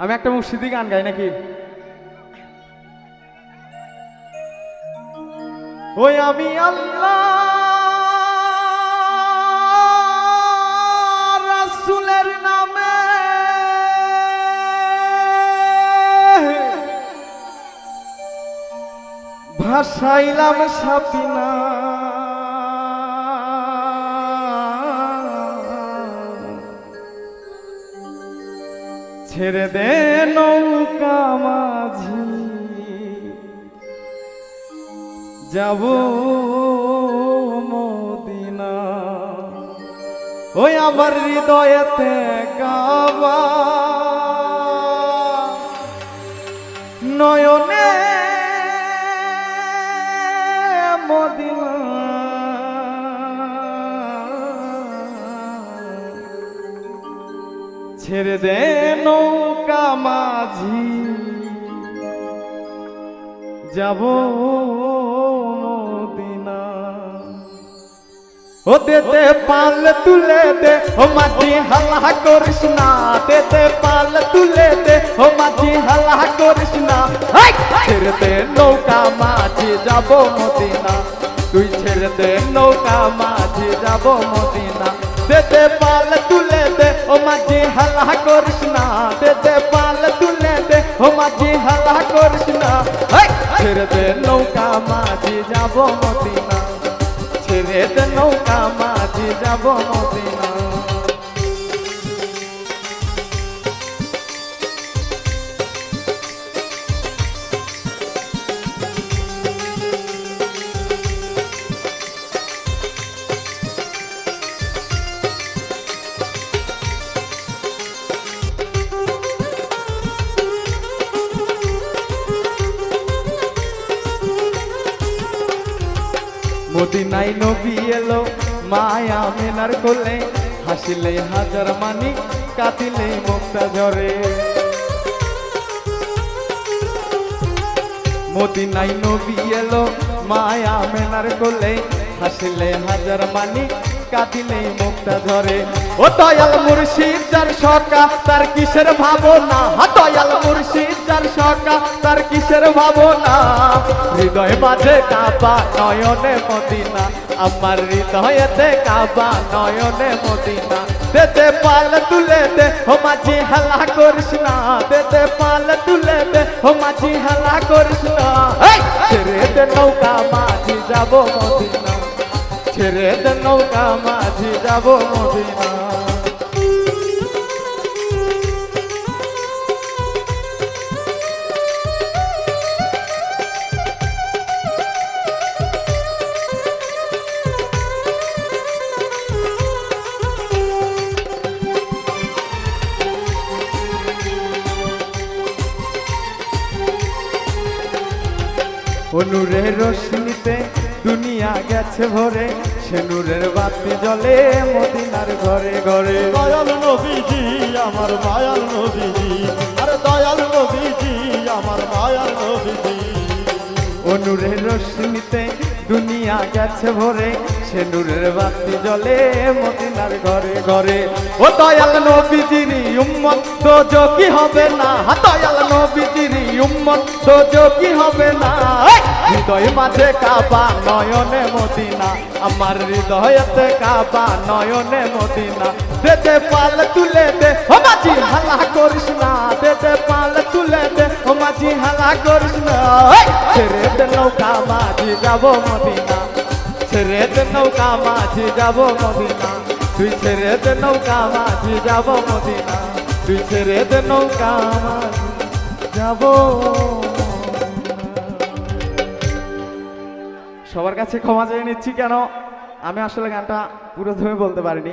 আমি একটা মুর্শিদি গান গাই নাকি? ওই আমি আল্লাহ নামে ভাসাইলাম সাপিনা ছেড়ে দে নৌকা মাঝি। যাব মদিনা। ওই আমার হৃদয়েতে গাবা নয়নে মদিনা। ছেড়ে দে নৌকা মাঝি। যাব মদিনা। ও দেতে পাল তুলে দে, ও মাঝি হালা করিস না। দেতে পাল তুলে দে, ও মাঝি হালা করিস না। ছেড়ে দে নৌকা মাঝি, যাব মদিনা। তুই ছেড়ে দে নৌকা মাঝি, যাব মদিনা। দেতে পাল তুলে মাঝি হালা করিস না দেতে পাল তুলে দে। ও মাঝি হালা করিস না! ছেড়ে দে নৌকা, মাঝি যাব মদিনা। ছেড়ে দে নৌকা, মাঝি যাব মদিনা। মদিনাই নবী এলো, মায়া মেনার কোলে। হাসিলে হাজার মানি, কাঁদিলে মুক্তা ঝরে। মদিনাই নবী এলো, মায়া মেনার কোলে। হাসিলে হাজার মানি কাঁদিলে মুক্তা ধরে। ও দয়াল মুর্শিদ, যার সকা, তার কিসের ভাবনা? দয়াল মুর্শিদ, যার সকা, তার কিসের ভাবনা? হৃদয় মাঝে কাবা, নয়নে মদিনা। আমার হৃদয়েতে কাবা, নয়নে মদিনা। দেতে পাল তুলে দে, ও মাঝি হালা করিস না। দেতে পাল তুলে দে, ও মাঝি হালা করিস না! ছেড়ে দে নৌকা, মাঝি যাব মদিনা। ছেড়ে দে নৌকা মাঝি যাব মদিনা। অনুরের রশ্মিতে দুনিয়া গেছে ভরে সে নূরের বাতি জ্বলে মদিনার ঘরে ঘরে। দয়াল নবীজি আমার মায়াল নবীজি আরে দয়াল নবীজি আমার মায়াল নবীজি। অনুরের রশ্মিতে দুনিয়া গেছে ভরে সে নূরের বাতি জ্বলে মদিনার ঘরে ঘরে। ও দয়াল নবীজিরি উম্মত তো যোগী হবে না হা দয়াল নবীজিরি উম্মত তো যোগী হবে না! হৃদয় মাঝে কাবা, নয়নে মদিনা। আমার হৃদয়তে কাবা, নয়নে মদিনা। দেতে পাল তুলে দে, ও মাঝি হালা করিস না। দেতে পাল তুলে দে, ও মাঝি হালা করিস না! ছেড়ে দে নৌকা, মাঝি যাব মদিনা। ছেড়ে দে নৌকা, মাঝি যাব মদিনা। তুই ছেড়ে দে নৌকা, মাঝি যাব মদিনা। তুই ছেড়ে দে নৌকা, মাঝি যাব সবার কাছে ক্ষমা চেয়ে নিচ্ছি কেন? আমি আসলে গানটা পুরো ধরে বলতে পারিনি।